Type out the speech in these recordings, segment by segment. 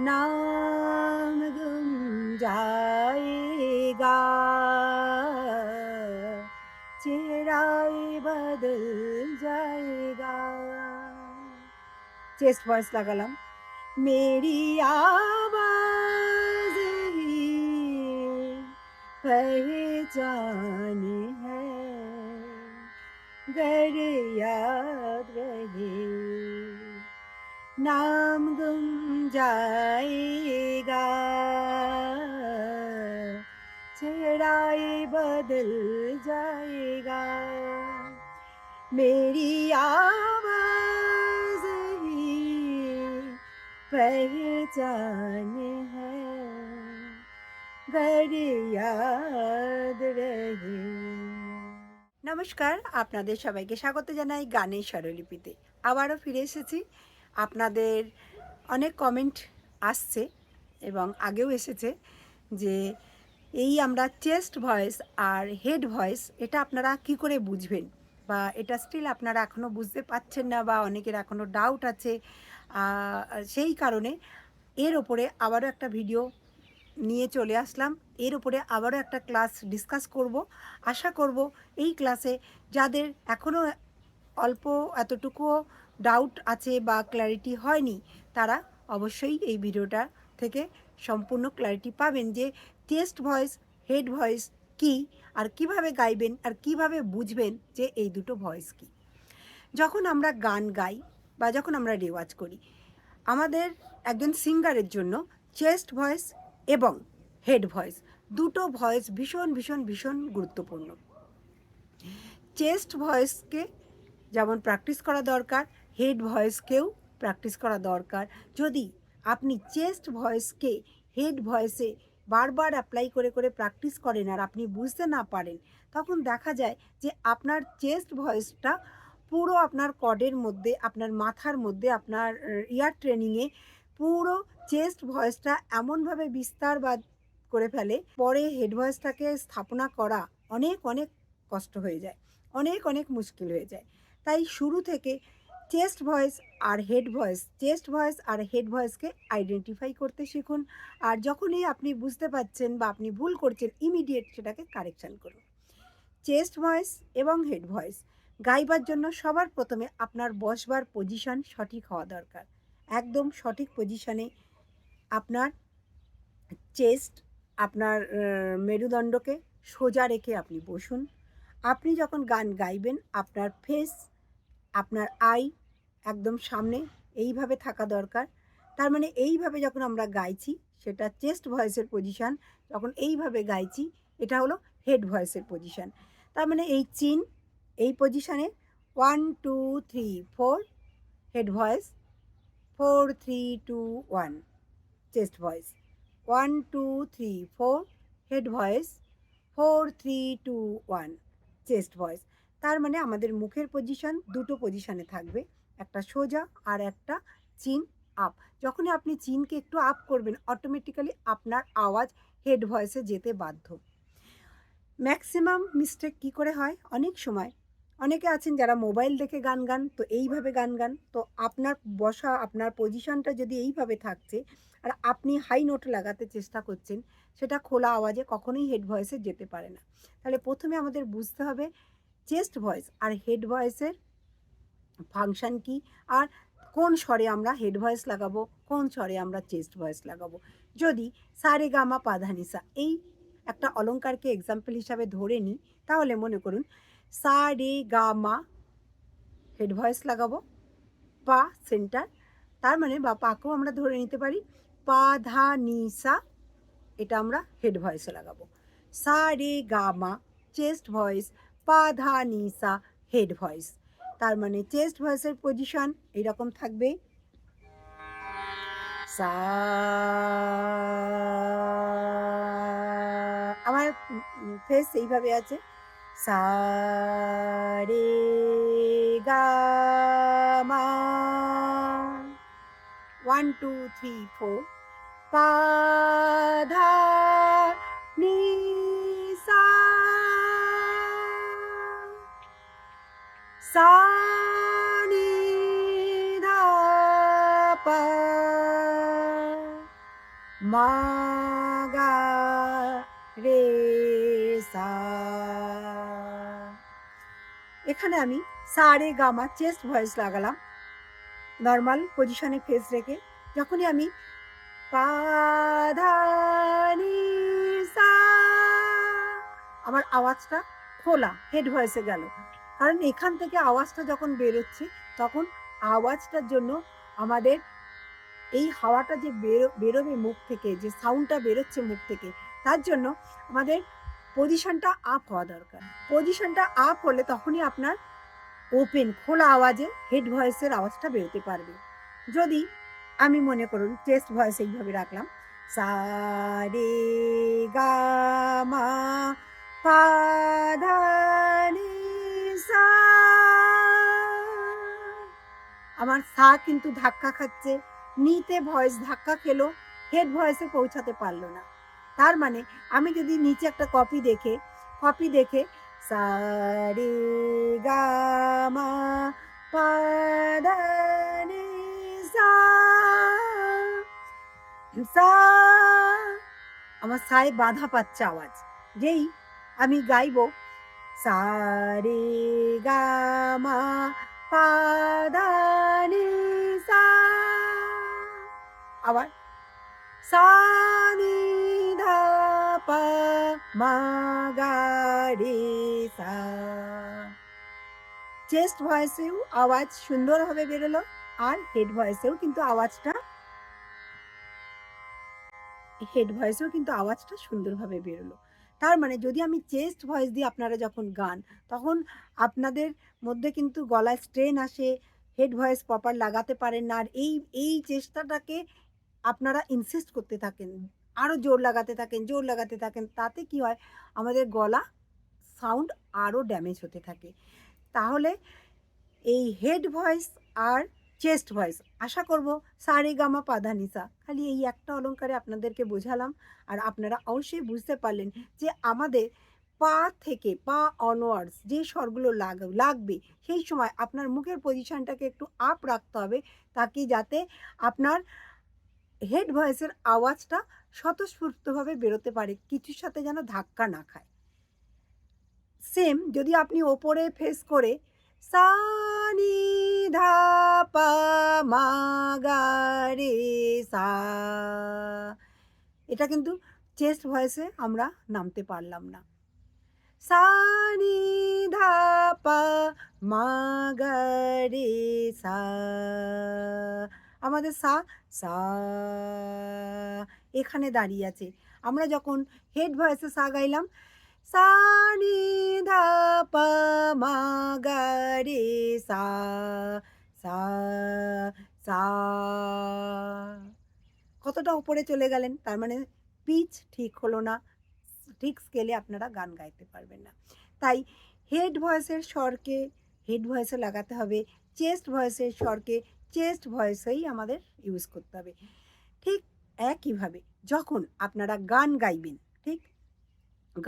नाम गुम जाएगा। चेहरा बदल जाएगा। चेस्ट वॉइस का कलम मेरी आवाज़ ही पहचान है। गर याद रहे। नाम गुम जाएगा चेहरा ये बदल जाएगा मेरी आवाज ही पहचान है गर याद रहे নমস্কার আপনাদের সবাইকে স্বাগত জানাই গানের স্বরলিপিতে আবারও ফিরে এসেছি আপনাদের অনেক কমেন্ট আসছে এবং আগেও এসেছে যে এই আমরা চেস্ট ভয়েস আর হেড ভয়েস এটা আপনারা কি করে বুঝবেন? বা এটা স্টিল আপনারা এখনও বুঝতে পারছেন না বা অনেকের এখনও ডাউট আছে সেই কারণে এর ওপরে আবারও একটা ভিডিও নিয়ে চলে আসলাম। এর উপরে আবারও একটা ক্লাস ডিসকাস করব। আশা করব এই ক্লাসে যাদের এখনও অল্প এতটুকুও ডাউট আছে বা ক্ল্যারিটি হয়নি তারা অবশ্যই এই ভিডিওটা থেকে সম্পূর্ণ ক্ল্যারিটি পাবেন যে টেস্ট ভয়েস হেড ভয়েস কি, আর কীভাবে গাইবেন, আর কীভাবে বুঝবেন যে এই দুটো ভয়েস কি। যখন আমরা গান গাই বা যখন আমরা রেওয়াজ করি, আমাদের একজন সিঙ্গারের জন্য চেস্ট ভয়েস এবং হেড ভয়েস দুটো ভয়েস ভীষণ ভীষণ ভীষণ গুরুত্বপূর্ণ। চেস্ট ভয়েসকে যেমন প্র্যাকটিস করা দরকার হেড ভয়েসকেও প্র্যাকটিস করা দরকার। যদি আপনি চেস্ট ভয়েসকে হেড ভয়েসে বারবার অ্যাপ্লাই করে করে প্র্যাকটিস করেন আর আপনি বুঝতে না পারেন, তখন দেখা যায় যে আপনার চেস্ট ভয়েসটা পুরো আপনার কডের মধ্যে, আপনার মাথার মধ্যে, আপনার ইয়ার ট্রেনিংয়ে পুরো চেস্ট ভয়েসটা এমনভাবে বিস্তার বা করে ফেলে, পরে হেড ভয়েসটাকে স্থাপনা করা অনেক অনেক কষ্ট হয়ে যায়, অনেক অনেক মুশকিল হয়ে যায়। তাই শুরু থেকে চেস্ট ভয়েস আর head voice, chest voice head head ভয়েসকে আইডেন্টিফাই করতে শিখুন। আর যখনই আপনি বুঝতে পারছেন বা আপনি ভুল করছেন ইমিডিয়েট সেটাকে কারেকশান করুন। চেস্ট ভয়েস এবং হেড ভয়েস, গাইবার জন্য সবার প্রথমে আপনার বসবার পজিশন সঠিক হওয়া দরকার। একদম সঠিক পজিশনে আপনার চেস্ট, আপনার মেরুদণ্ডকে সোজা রেখে আপনি বসুন। আপনি যখন গান গাইবেন, আপনার ফেস আপনার আই একদম সামনে এইভাবে থাকা দরকার। তার মানে এইভাবে যখন আমরা গাইছি, সেটা চেস্ট ভয়েসের পজিশান, যখন এইভাবে গাইছি, এটা হলো হেড ভয়েসের পজিশান। তার মানে এই চিন, এই পজিশানে one, two, three, four, head voice, four, three, two, one, chest voice. One, two, three, four, head voice, four, three, two, one, chest voice. তার মানে আমাদের মুখের পজিশন দুটো পজিশনে থাকবে। একটা সোজা আর একটা চিন আপ যখনই আপনি চিনকে একটু আপ করবেন অটোমেটিক্যালি আপনার আওয়াজ হেড ভয়েসে যেতে বাধ্য। ম্যাক্সিমাম মিস্টেক কি করে হয়? অনেক সময়। অনেকে আছেন যারা মোবাইল দেখে গান গান, তো এইভাবে গান গান। তো আপনার বসা, আপনার পজিশনটা যদি এইভাবে থাকছে, আর আপনি হাই নোট লাগাতে চেষ্টা করছেন, সেটা খোলা আওয়াজে কখনোই হেড ভয়েসে যেতে পারে না। তাহলে প্রথমে আমাদের বুঝতে হবে চেস্ট ভয়েস আর হেড ভয়েসের ফাংশন কি? আর কোন স্বরে আমরা হেড ভয়েস লাগাবো? কোন স্বরে আমরা চেস্ট ভয়েস লাগাবো? যদি সারে গামা পাধানিসা এই একটা অলঙ্কারকে এক্সাম্পল হিসাবে ধরে নিই, তাহলে মনে করুন সা রে গা মা হেড ভয়েস লাগাবো, পা সেন্টার, তার মানে বা পাকেও আমরা ধরে নিতে পারি পা ধা এটা আমরা হেড ভয়েসে লাগাবো। সা রে গা মা চেস্ট ভয়েস পা ধা নি সা হেড ভয়েস তার মানে চেস্ট ভয়েসের পজিশন এইরকম থাকবে। সা আমার ফেস এইভাবে আছে। সা রে গা মা। ওয়ান টু থ্রি ফোর পা, ধা সা নি ধা পা মা রে সা এখানে আমি সা, রে গামা চেস্ট ভয়েস লাগালাম। নর্মাল পজিশনে ফেস রেখে যখনই আমি পা, ধা সা, আমার আওয়াজটা খোলা, হেড ভয়েসে গেল। কারণ এখান থেকে আওয়াজটা যখন বেরোচ্ছে, তখন আওয়াজটার জন্য আমাদের এই হাওয়াটা যে বেরো, বেরোবে মুখ থেকে, যে সাউন্ডটা বেরোচ্ছে মুখ থেকে, তার জন্য আমাদের পজিশনটা আপ হওয়া দরকার। পজিশনটা আপ হলে তখনই আপনার ওপেন খোলা আওয়াজে হেড ভয়েসের আওয়াজটা বেরোতে পারবে। যদি আমি মনে করুন চেস্ট ভয়েস এইভাবে রাখলাম, সা, রে, গা, মা, পা, ধা আমার সা কিন্তু ধাক্কা খাচ্ছে। নিতে ভয়েস ধাক্কা খেলো হেড ভয়েসে পৌঁছাতে পারল না। তার মানে আমি যদি নিচে একটা কপি দেখে কপি দেখে সা রে গা মা পা নি সা সা। আমার সায় বাধা পাচ্ছে আওয়াজ। যেই আমি গাইবো সা রে গা মা পা ধা নি সা আবার সা নি ধা পা মা গা রে সা চেস্ট ভয়েসেও আওয়াজ সুন্দরভাবে বেরোলো আর হেড ভয়েসেও কিন্তু আওয়াজটা হেড ভয়েসেও কিন্তু আওয়াজটা সুন্দরভাবে বেরোলো। তার মানে যদি আমি চেস্ট ভয়েস দিই আপনারা যখন গান, তখন আপনাদের মধ্যে কিন্তু গলায় স্ট্রেন আসে হেড ভয়েস প্রপার লাগাতে পারেন না। আর এই এই চেষ্টাটাকে আপনারা ইনসিস্ট করতে থাকেন আরও জোর লাগাতে থাকেন, জোর লাগাতে থাকেন, তাতে কি হয়? আমাদের গলা সাউন্ড আরও ড্যামেজ হতে থাকে। তাহলে এই হেড ভয়েস আর চেস্ট ভয়েস আশা করব সারে গামা পাধানিসা খালি এই একটা অলঙ্কারে আপনাদেরকে বোঝালাম আর আপনারা অবশ্যই বুঝতে পারলেন যে আমাদের পা থেকে, পা অনওয়ার্ডস যে স্বরগুলো লাগ, লাগবে, সেই সময় আপনার মুখের পজিশনটাকে একটু আপ রাখতে হবে তাকে যাতে আপনার হেড ভয়েসের আওয়াজটা স্বতঃস্ফূর্তভাবে বেরোতে পারে, কিছুর সাথে যেন ধাক্কা না খায়। সেম যদি আপনি ওপরে ফেস করে সা নি ধা পা মা সা এটা কিন্তু চেস্ট ভয়েসে আমরা নামতে পারলাম না। সা নি ধা পা মা সা। আমাদের সা সা। এখানে দাঁড়িয়ে আছে। আমরা যখন হেড ভয়েসে সা গাইলাম পা মা গা রে সা সা সা কতটা উপরে চলে গেলেন, তার মানে পিচ ঠিক হলো না, ঠিক স্কেলে আপনারা গান গাইতে পারবেন না। তাই হেড ভয়েসের স্বরকে হেড ভয়েসে লাগাতে হবে চেস্ট ভয়েসের স্বরকে চেস্ট ভয়েসেই আমাদের ইউজ করতে হবে। ঠিক একইভাবে যখন আপনারা গান গাইবেন, ঠিক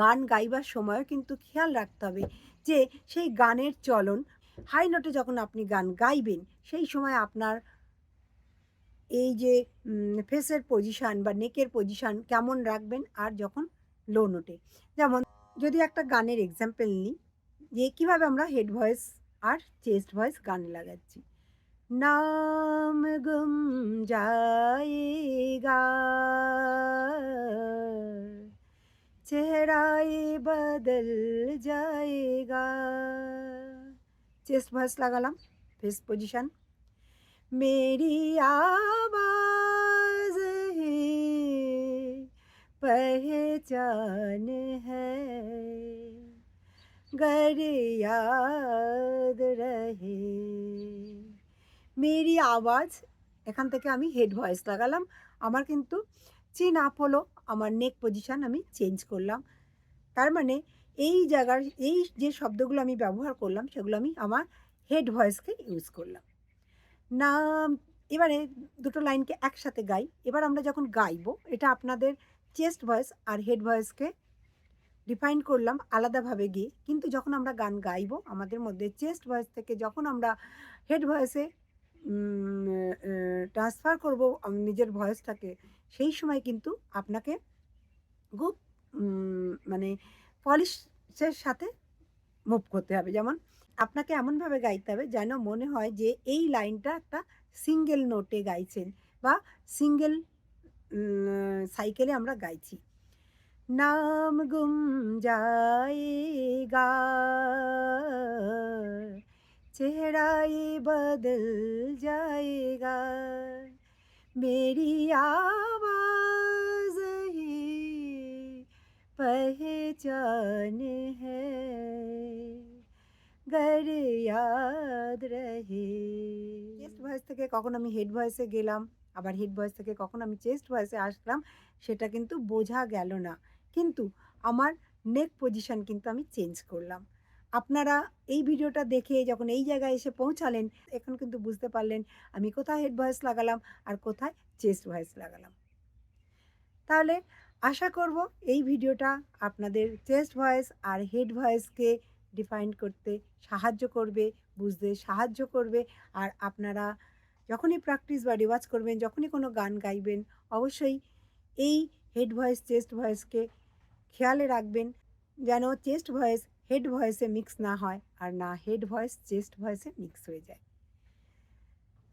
গান গাইবার সময়ও কিন্তু খেয়াল রাখতে হবে যে সেই গানের চলন হাই নোটে যখন আপনি গান গাইবেন, সেই সময় আপনার এই যে ফেসের পজিশান বা নেকের পজিশান কেমন রাখবেন আর যখন লো নোটে যেমন যদি একটা গানের এক্সাম্পল নিই, যে কীভাবে আমরা হেড ভয়েস আর চেস্ট ভয়েস গান লাগাচ্ছি। নাম গুম যায়েগা। চেহারায় বদল যায়েগা চেস্ট ভয়েস লাগালাম ফেস পজিশন मेरी आवाज ही पहचान है गर याद रहे মেরি আওয়াজ এখান থেকে আমি হেড ভয়েস লাগালাম আমার কিন্তু চিন আপ হলো আমার নেক পজিশান আমি চেঞ্জ করলাম। তার মানে এই জায়গার, এই যে শব্দগুলো আমি ব্যবহার করলাম, সেগুলো আমি আমার হেড ভয়েসকে ইউজ করলাম। নাম, এবারে দুটো লাইনকে একসাথে গাই। এবার আমরা যখন গাইবো, এটা আপনাদের চেস্ট ভয়েস আর হেড ভয়েসকে ডিফাইন করলাম আলাদাভাবে গিয়ে। কিন্তু যখন আমরা গান গাইবো, আমাদের মধ্যে চেস্ট ভয়েস থেকে যখন আমরা হেড ভয়েসে ট্রান্সফার করব নিজের ভয়েসটাকে, সেই সময় কিন্তু আপনাকে খুব মানে পলিশের সাথে মুভ করতে হবে। যেমন আপনাকে এমনভাবে গাইতে হবে যেন মনে হয় যে এই লাইনটা একটা সিঙ্গেল নোটে গাইছেন বা সিঙ্গেল সাইকেলে আমরা গাইছি। নাম গুম যায়গা चेहरा ये बदल जाएगा मेरी आवाज ही पहचान है गर याद रहे চেস্ট ভয়েস থেকে কখন আমি হেড ভয়েসে গেলাম আবার হেড ভয়েস থেকে কখন আমি চেস্ট ভয়েসে আসলাম সেটা কিন্তু বোঝা গেল না কিন্তু আমার নেক পজিশন কিন্তু আমি চেঞ্জ করলাম আপনারা এই ভিডিওটা দেখে যখন এই জায়গায় এসে পৌঁছালেন, এখন কিন্তু বুঝতে পারলেন আমি কোথায় হেড ভয়েস লাগালাম আর কোথায় চেস্ট ভয়েস লাগালাম। তাহলে আশা করব এই ভিডিওটা আপনাদের চেস্ট ভয়েস আর হেড ভয়েসকে ডিফাইন করতে সাহায্য করবে, বুঝতে সাহায্য করবে। আর আপনারা যখনই প্র্যাকটিস বা রিওয়াজ করবেন, যখনই কোনো গান গাইবেন, অবশ্যই এই হেড ভয়েস চেস্ট ভয়েসকে খেয়ালে রাখবেন, যেন চেস্ট ভয়েস হেড ভয়েসে মিক্স না হয় আর না হেড ভয়েস চেস্ট ভয়েসে মিক্স হয়ে যায়।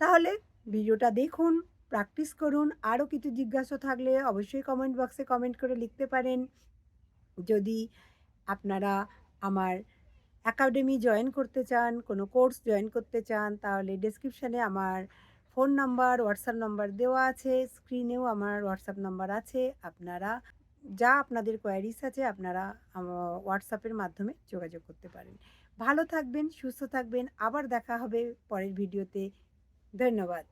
তাহলে ভিডিওটা দেখুন প্র্যাকটিস করুন আরও কিছু জিজ্ঞাসা থাকলে অবশ্যই কমেন্ট বক্সে কমেন্ট করে লিখতে পারেন। যদি আপনারা আমার অ্যাকাডেমি জয়েন করতে চান, কোনো কোর্স জয়েন করতে চান, তাহলে ডেসক্রিপশানে আমার ফোন নাম্বার হোয়াটসঅ্যাপ নাম্বার দেওয়া আছে স্ক্রিনেও আমার হোয়াটসঅ্যাপ নাম্বার আছে। আপনারা যা আপনাদের কোয়ারিস আছে আপনারা হোয়াটসঅ্যাপের মাধ্যমে যোগাযোগ করতে পারেন। ভালো থাকবেন, সুস্থ থাকবেন। আবার দেখা হবে পরের ভিডিওতে ধন্যবাদ।